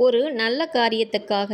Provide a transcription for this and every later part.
ஒரு நல்ல காரியத்துக்காக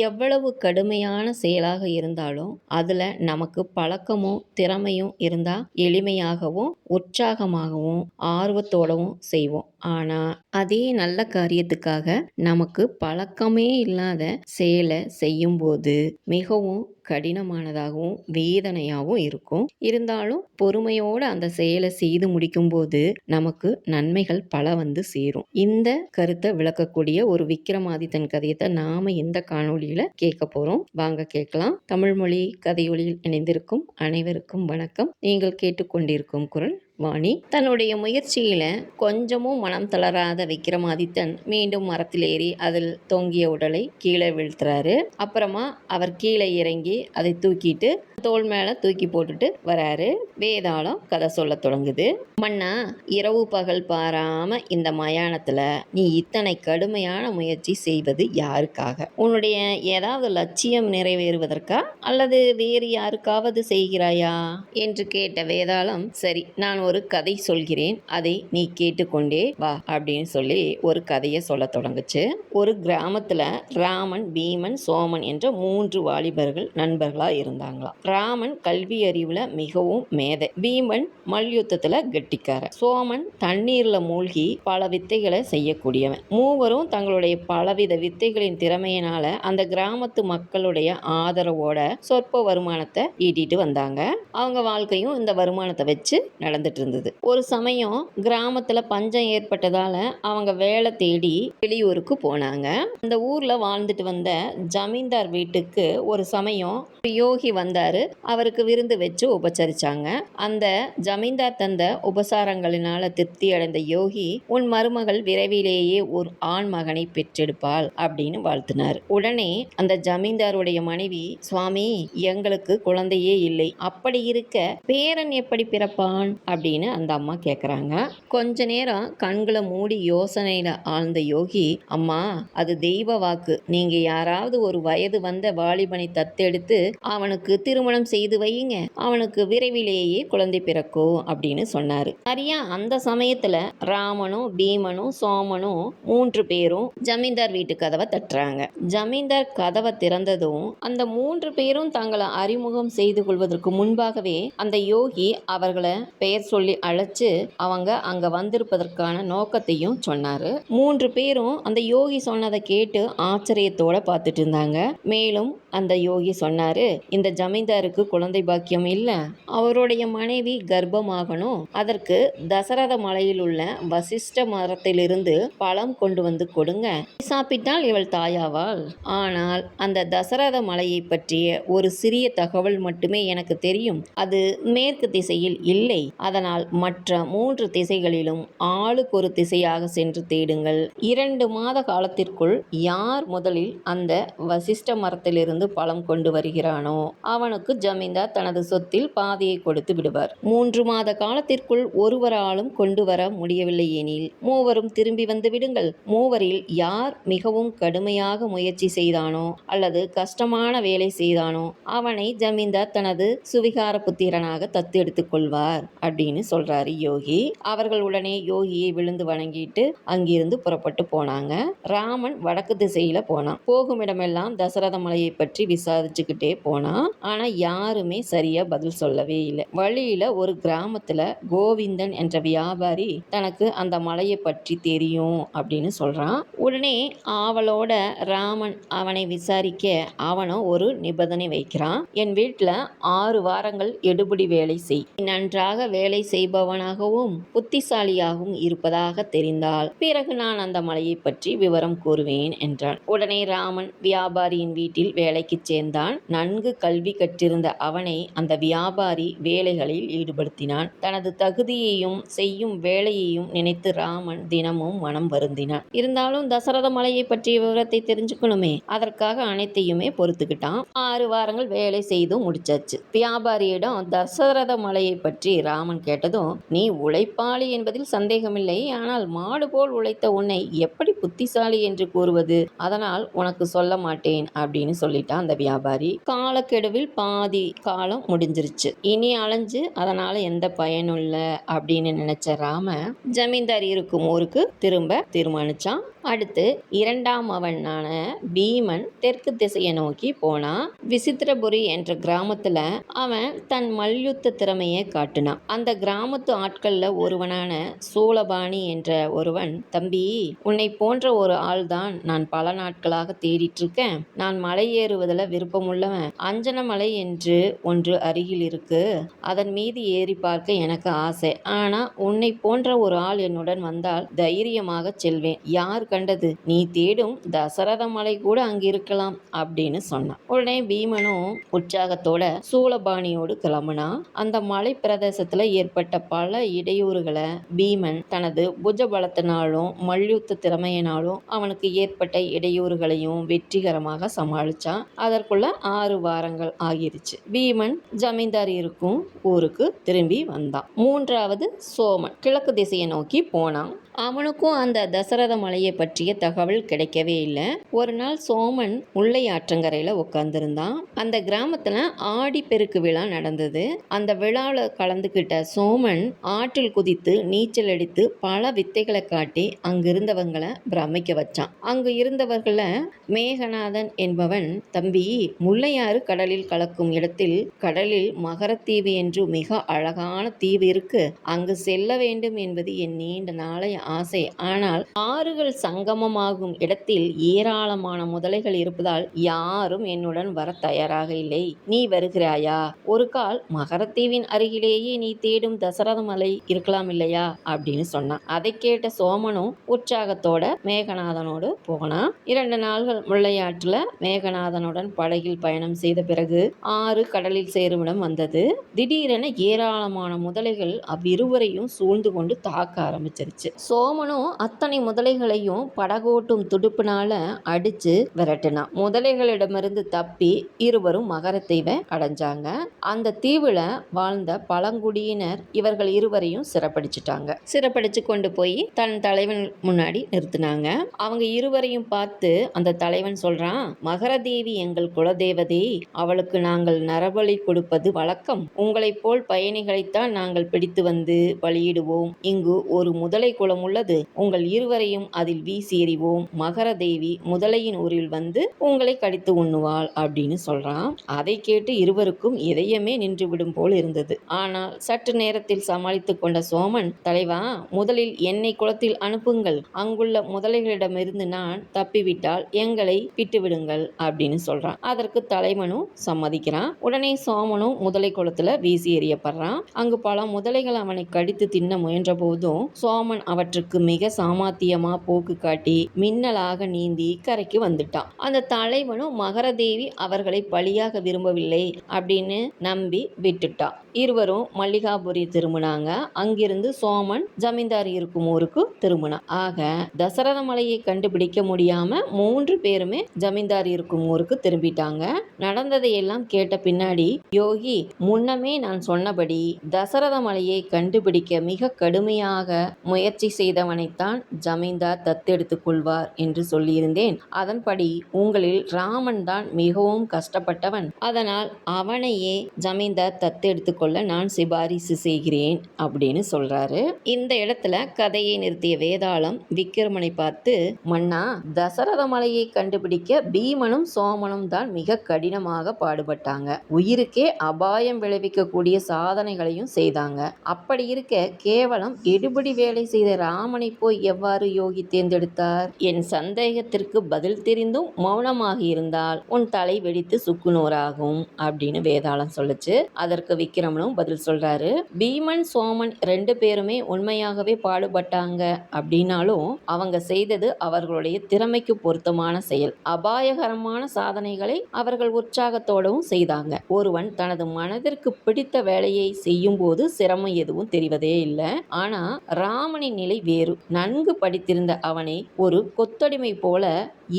எவ்வளவு கடுமையான செயலாக இருந்தாலும் அதில் நமக்கு பழக்கமும் திறமையும் இருந்தால் எளிமையாகவும் உற்சாகமாகவும் ஆர்வத்தோடவும் செய்வோம். ஆனால் அதே நல்ல காரியத்துக்காக நமக்கு பழக்கமே இல்லாத செயலை செய்யும்போது மிகவும் கடினமானதாகவும் வேதனையாகவும் இருக்கும். இருந்தாலும் பொறுமையோடு அந்த செயலை செய்து முடிக்கும்போது நமக்கு நன்மைகள் பல வந்து சேரும். இந்த கருத்தை விளக்கக்கூடிய ஒரு விக்ரமாதித்தன் கதையத்தை நாம இந்த காணொளியில கேட்க போறோம். வாங்க கேட்கலாம். தமிழ்மொழி கதையொலியில் இணைந்திருக்கும் அனைவருக்கும் வணக்கம். நீங்கள் கேட்டுக்கொண்டிருக்கும் குரல் வாணி தன்னுடைய முயற்சியில கொஞ்சமும் மனம் தளராத விக்ரமாதித்தன் மீண்டும் மரத்தில் ஏறி அதில் தொங்கிய உடலை கீழே வீழ்த்துறாரு. அப்புறமா அவர் கீழே இறங்கி அதை தூக்கிட்டு தோள் மேல தூக்கி போட்டுட்டு வராரு. வேதாளம் கதை சொல்ல தொடங்குது. மன்னா இரவு பகல் பாராம இந்த மயானத்துல நீ இத்தனை கடுமையான முயற்சி செய்வது யாருக்காக? உன்னுடைய ஏதாவது லட்சியம் நிறைவேறுவதற்கா? அல்லது வேறு யாருக்காவது செய்கிறாயா? என்று கேட்ட வேதாளம் சரி நான் ஒரு கதை சொல்கிறேன். அதை நீ கேட்டுக்கொண்டே வா அப்படின்னு சொல்லி ஒரு கதையை சொல்ல தொடங்குச்சு. ஒரு கிராமத்துல ராமன் பீமன் சோமன் என்ற மூன்று வாலிபர்கள் நண்பர்களா இருந்தாங்களாம். ராமன் கல்வி அறிவுல மிகவும் மேதை. பீமன் மல்யுத்தத்துல கெட்டிக்கார சோமன் தண்ணீர்ல மூழ்கி பல வித்தைகளை செய்யக்கூடியவன். மூவரும் தங்களுடைய பலவித வித்தைகளின் திறமையினால அந்த கிராமத்து மக்களுடைய ஆதரவோட சொற்ப வருமானத்தை ஈட்டிட்டு வந்தாங்க. அவங்க வாழ்க்கையும் இந்த வருமானத்தை வச்சு நடந்துட்டு இருந்தது ஒரு சமயம் கிராமத்துல பஞ்சம் ஏற்பட்டதால அவங்க வேலை தேடி வெளியூருக்கு போனாங்க. அந்த ஊர்ல வாழ்ந்துட்டு வந்த ஜமீன்தார் வீட்டுக்கு ஒரு சமயம் யோகி வந்தாரு. அவருக்கு விருந்து வச்சு உபச்சரிச்சாங்க அந்த ஜமீன்தார் தந்த உபசாரங்களினால திருப்தி அடைந்த யோகி உன் மருமகள் விரைவிலேயே ஒரு ஆண் மகனை பெற்றெடுப்பாள் அப்படின்னு வாழ்த்தினார். உடனே அந்த ஜமீன்தாருடைய மனைவி சுவாமி எங்களுக்கு குழந்தையே இல்லை. அப்படி இருக்க பேரன் எப்படி பிறப்பான்? அப்படி அப்படின்னு அந்த அம்மா கேட்குறாங்க கொஞ்ச நேரம் கண்களை மூடி யோசனையில் ஆழ்ந்த யோகி அம்மா அது தெய்வ வாக்கு. நீங்க யாராவது ஒரு வயது வந்த வாலிபனை தத்தெடுத்து அவனுக்கு திருமணம் செய்து வையுங்க. அவனுக்கு விரைவிலேயே குழந்தை பிறக்கும் அப்படின்னு சொன்னாரு. சரியா அந்த சமயத்துல ராமனும் பீமனும் சோமனும் மூன்று பேரும் ஜமீன்தார் வீட்டு கதவை தட்டுறாங்க. ஜமீன்தார் கதவை திறந்ததும் அந்த மூன்று பேரும் தங்களை அறிமுகம் செய்து கொள்வதற்கு முன்பாகவே அந்த யோகி அவர்களை பெயர் சொல்லி அழைச்சு அவங்க அங்க வந்திருப்பதற்கான நோக்கத்தையும் சொன்னாரு. மூன்று பேரும் அந்த யோகி சொன்னதை கேட்டு ஆச்சரியத்தோட பார்த்துட்டு இருந்தாங்க. மேலும் அந்த யோகி சொன்னாரு இந்த ஜமீன்தாருக்கு குழந்தை பாக்கியம் இல்ல. அவருடைய மனைவி கர்ப்பமாகணும். அதற்கு தசரத மலையில் உள்ள வசிஷ்ட மரத்திலிருந்து பழம் கொண்டு வந்து கொடுங்க. சாப்பிட்டால் இவள் தாயாவாள். ஆனால் அந்த தசரத மலையை பற்றிய ஒரு சிறிய தகவல் மட்டுமே எனக்கு தெரியும். அது மேற்கு திசையில் இல்லை. அதனால் மற்ற மூன்று திசைகளிலும் ஆளுக்கு ஒரு திசையாக சென்று தேடுங்கள். இரண்டு மாத காலத்திற்குள் யார் முதலில் அந்த வசிஷ்ட மரத்திலிருந்து பழம் கொண்டு வருகிறானோ அவனுக்கு ஜமீன்தார் தனது சொத்தில் பாதியை கொடுத்து விடுவார். மூன்று மாத காலத்திற்குள் ஒருவராலும் கொண்டு வர முடியவில்லை எனில் மூவரும் திரும்பி வந்து விடுங்கள். மூவரில் யார் மிகவும் கடுமையாக முயற்சி செய்தானோ அல்லது கஷ்டமான வேலை செய்தானோ அவனை ஜமீன்தார் தனது சுவிகார புத்திரனாக தத்து எடுத்துக் கொள்வார் அப்படின்னு சொல்றாரு யோகி. அவர்கள் உடனே யோகியை விழுந்து வணங்கிட்டு அங்கிருந்து புறப்பட்டு போனாங்க. ராமன் வடக்கு திசையில போனான். போகும் இடமெல்லாம் தசரத மலையை பற்றி விசாரிச்சுக்கிட்டே போனான். ஆனா யாருமே சரியா பதில் சொல்லவே இல்லை. வழியில ஒரு கிராமத்துல கோவிந்தன் என்ற வியாபாரி தனக்கு அந்த மலையை பற்றி தெரியும் அப்படின்னு சொல்றான். உடனே ஆவலோட ராமன் அவனை விசாரிக்க அவனும் ஒரு நிபந்தனை வைக்கிறான். என் வீட்டுல ஆறு வாரங்கள் எடுபிடி வேலை செய். நன்றாக வேலை செய்பவனாகவும் புத்திசாலியாகவும் இருப்பதாக தெரிந்தால் பிறகு நான் அந்த மலையை பற்றி விவரம் கூறுவேன் என்றான் உடனே ராமன் வியாபாரியின் வீட்டில் வேலைக்கு சேர்ந்தான். நன்கு கல்வி கற்றிருந்த அவனை அந்த வியாபாரி வேலைகளில் ஈடுபடுத்தினான். தனது தகுதியையும் செய்யும் வேலையையும் நினைத்து ராமன் தினமும் மனம் வருந்தினான். இருந்தாலும் தசரத மலையை பற்றிய விவரத்தை தெரிஞ்சுக்கணுமே. அதற்காக அனைத்தையுமே பொறுத்துக்கிட்டான். ஆறு வாரங்கள் வேலை செய்தும் முடிச்சாச்சு. வியாபாரியிடம் தசரத மலையை பற்றி ராமன் கேட்டதும் நீ உழைப்பாளி என்பதில் சந்தேகமில்லை ஆனால் மாடு போல் உழைத்த உன்னை எப்படி புத்திசாலி என்று கூறுவது? அதனால் உனக்கு சொல்ல மாட்டேன் அப்படின்னு சொல்லிட்டான் அந்த வியாபாரி. காலக்கெடுவில் பாதி காலம் முடிஞ்சிருச்சு. இனி அலைஞ்சு அதனால எந்த பயனும் இல்லை அப்படின்னு நினைச்ச ராம ஜமீன்தார் இருக்கும் ஊருக்கு திரும்ப தீர்மானிச்சான். அடுத்து இரண்டாம் அவனான பீமன் தெற்கு திசையை நோக்கி போனான். விசித்திரபுரி என்ற கிராமத்துல அவன் தன் மல்யுத்த திறமையை காட்டினான். அந்த கிராமத்து ஆட்களில் ஒருவனான சூளபாணி என்ற ஒருவன் தம்பி உன்னை போன்ற ஒரு ஆள்தான் நான் பல நாட்களாக தேடிட்டு இருக்கேன் நான் மலை ஏறுவதில் விருப்பமுள்ளவன். அஞ்சனமலை என்று ஒன்று அருகில் இருக்கு. அதன் மீது ஏறி பார்க்க எனக்கு ஆசை. ஆனா உன்னை போன்ற ஒரு ஆள் என்னுடன் வந்தால் தைரியமாக செல்வேன். யார் கண்டது? நீ தேடும் தசரத மலை கூட அங்கு இருக்கலாம் அப்படின்னு சொன்னான். உடனே பீமனும் உற்சாகத்தோட சூளபாணியோடு கிளம்புனா அந்த மலை பிரதேசத்துல ஏற்பட்ட பல இடையூறுகளை பீமன் தனது புஜ பலத்தினாலும் மல்யுத்த திறமையினாலும் அவனுக்கு ஏற்பட்ட இடையூறுகளையும் வெற்றிகரமாக சமாளிச்சான். அதற்குள்ள ஆறு வாரங்கள் ஆகிருச்சு. பீமன் ஜமீன்தார் இருக்கும் ஊருக்கு திரும்பி வந்தான். மூன்றாவது சோமன் கிழக்கு திசையை நோக்கி போனான். அவனுக்கும் அந்த தசரத மலையை பற்றிய தகவல் கிடைக்கவே இல்லை. ஒரு நாள் சோமன் முல்லை ஆற்றங்கரையில் உட்காந்துருந்தான் அந்த கிராமத்தில் ஆடி பெருக்கு விழா நடந்தது. அந்த விழாவில் கலந்துக்கிட்ட சோமன் ஆற்றில் குதித்து நீச்சல் அடித்து பல வித்தைகளை காட்டி அங்கிருந்தவங்களை பிரமிக்க வச்சான். அங்கு இருந்தவர்களை மேகநாதன் என்பவன் தம்பி முல்லையாறு கடலில் கலக்கும் இடத்தில் கடலில் மகரத்தீவு என்று மிக அழகான தீவு இருக்கு. அங்கு செல்ல வேண்டும் என்பது என் நீண்ட நாளைய ஆசை. ஆனால் ஆறுகள் சங்கமமாகும் இடத்தில் ஏராளமான முதலைகள் இருப்பதால் யாரும் என்னுடன் வர தயாராக இல்லை. நீ வருகிறாயா? ஒரு கால் மகரத்தீவின் அருகிலேயே நீ தேடும் தசரத மலை இருக்கலாம் இல்லையா? அப்படின்னு சொன்னான். அதை கேட்ட சோமனும் உற்சாகத்தோட மேகநாதனோடு போனான். இரண்டு நாள்கள் முள்ளையாற்றுல மேகநாதனுடன் படகில் பயணம் செய்த பிறகு ஆறு கடலில் சேருமிடம் வந்தது. திடீரென ஏராளமான முதலைகள் அவ்விருவரையும் சூழ்ந்து கொண்டு தாக்க ஆரம்பிச்சிருச்சு. சோமனும் அத்தனை முதலைகளையும் படகோட்டும் துடுப்புனால அடிச்சு விரட்டினான். முதலைகளிடமிருந்து தப்பி இருவரும் மகரத்தீவை அடைஞ்சாங்க. அந்த தீவுல வாழ்ந்த பழங்குடியினர் இவர்கள் இருவரையும் சிறப்படிச்சிட்டாங்க. சிறப்படிச்சு கொண்டு போய் தன் தலைவன் முன்னாடி நிறுத்தினாங்க. அவங்க இருவரையும் பார்த்து அந்த தலைவன் சொல்றான் மகரதேவி எங்கள் குலதேவதை அவளுக்கு நாங்கள் நரபலி கொடுப்பது வழக்கம். உங்களைப் போல் பயணிகளைத்தான் நாங்கள் பிடித்து வந்து பலியிடுவோம். இங்கு ஒரு முதலை குளம் உள்ளது. உங்கள் இருவரையும் அதில் வீசி எறிவோம் மகர தேவி முதலையின் ஊரில் வந்து உங்களை கடித்து உண்ணுவாள் அப்படின்னு சொல்றான். அதை கேட்டு இருவருக்கும் இதயமே நின்றுவிடும் போல் இருந்தது. ஆனால் சற்று நேரத்தில் சமாளித்துக் கொண்ட சோமன் தலைவா முதலில் என்னை குளத்தில் அனுப்புங்கள். அங்குள்ள முதலைகளிடமிருந்து நான் தப்பிவிட்டால் எங்களை விட்டுவிடுங்கள் அப்படின்னு சொல்றான். அதற்கு தலைவனும் சம்மதிக்கிறான். உடனே சோமனும் முதலை குளத்துல வீசி எறியப்படுறான். அங்கு பல முதலைகள் அவனை கடித்து தின்ன முயன்ற போதும் சோமன் அவற்றுக்கு மிக சாமாத்தியமா போக்கு காட்டி மின்னலாக நீந்தி கரைக்கு வந்துட்டான். அந்த தலைவனும் மகரதேவி அவர்களை பலியாக விரும்பவில்லை அப்படின்னு நம்பி விட்டுட்டான். இருவரும் மல்லிகாபுரி திரும்பினாங்க. அங்கிருந்து சோமன் ஜமீன்தார் இருக்கும் ஊருக்கு திரும்பினான். ஆக தசரத மலையை கண்டுபிடிக்க முடியாம மூன்று பேருமே ஜமீன்தார் இருக்கும் ஊருக்கு திரும்பிட்டாங்க. நடந்ததை எல்லாம் கேட்ட பின்னாடி யோகி முன்னமே நான் சொன்னபடி தசரத மலையை கண்டுபிடிக்க மிக கடுமையாக முயற்சி செய்தவனைத்தான் ஜமீன்தார் தத்தெடுத்துக் கொள்வார் என்று சொல்லியிருந்தேன். அதன்படி உங்களில் ராமன் தான் மிகவும் கஷ்டப்பட்டவன். அதனால் அவனையே ஜமீன்தார் தத்தெடுத்துக் கொள்ள நான் சிபாரிசு செய்கிறேன் அப்படின்னு சொல்றாரு. இந்த இடத்துல கதையை நிறுத்திய வேதாளம் விக்கிரமனை பார்த்து மன்னா தசரத மலையை கண்டுபிடிக்க பீமனும் சோமனும் தான் மிக கடினமாக பாடுபட்டாங்க. உயிருக்கே அபாயம் விளைவிக்கக்கூடிய சாதனைகளையும் செய்தாங்க. அப்படி இருக்க கேவலம் எடுபடி வேலை செய்த ராமனை போய் எவ்வாறு யோகி தேர்ந்தெடுத்தார்? என் சந்தேகத்திற்கு பதில் தெரிந்தும் மௌனமாக இருந்தால் உன் தலை வெடித்து சுக்குநூறாகும் அப்படின்னு வேதாளம் சொல்லுச்சு. அதற்கு விக்ரமனும் பதில் சொல்றாரு. பீமன் சோமன் ரெண்டு பேருமே உண்மையாகவே பாடுபட்டாங்க அப்படின்னாலும் அவங்க செய்தது அவர்களுடைய திறமைக்கு பொருத்தமான செயல். அபாயகரமான சாதனைகளை அவர்கள் உற்சாகத்தோடவும் செய்தாங்க. ஒருவன் தனது மனதிற்கு பிடித்த வேலையை செய்யும் போது சிரமம் எதுவும் தெரிவதே இல்லை. ஆனா ராமனின் நிலை வேலை வேறு. நன்கு படித்திருந்த அவனை ஒரு கொத்தடிமை போல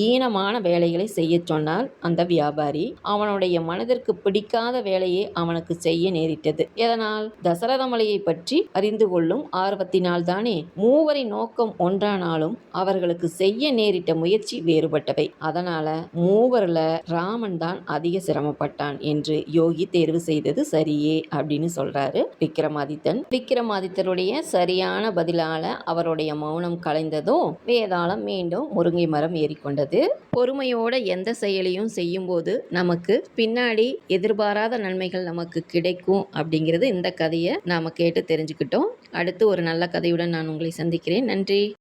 ஈனமான வேலைகளை செய்யச் சொன்னால் அந்த வியாபாரி. அவனுடைய மனதிற்கு பிடிக்காத வேலையை அவனுக்கு செய்ய நேரிட்டது. எதனால்? தசரதமலையை பற்றி அறிந்து கொள்ளும் ஆர்வத்தினால் தானே மூவரின் நோக்கம் ஒன்றானாலும் அவர்களுக்கு செய்ய நேரிட்ட முயற்சி வேறுபட்டவை. அதனால மூவர்ல ராமன் தான் அதிக சிரமப்பட்டான் என்று யோகி தேர்வு செய்தது சரியே அப்படின்னு சொல்றாரு விக்ரமாதித்தன் விக்ரமாதித்தருடைய சரியான பதிலால அவருடைய மௌனம் கலைந்ததும் வேதாளம் மீண்டும் முருங்கை மரம் ஏறிக்கொண்டது. பொறுமையோட எந்த செயலையும் செய்யும்போது நமக்கு பின்னாடி எதிர்பாராத நன்மைகள் நமக்கு கிடைக்கும் அப்படிங்கிறது இந்த கதையை நாம கேட்டு தெரிஞ்சுக்கிட்டோம். அடுத்து ஒரு நல்ல கதையுடன் நான் உங்களை சந்திக்கிறேன். நன்றி.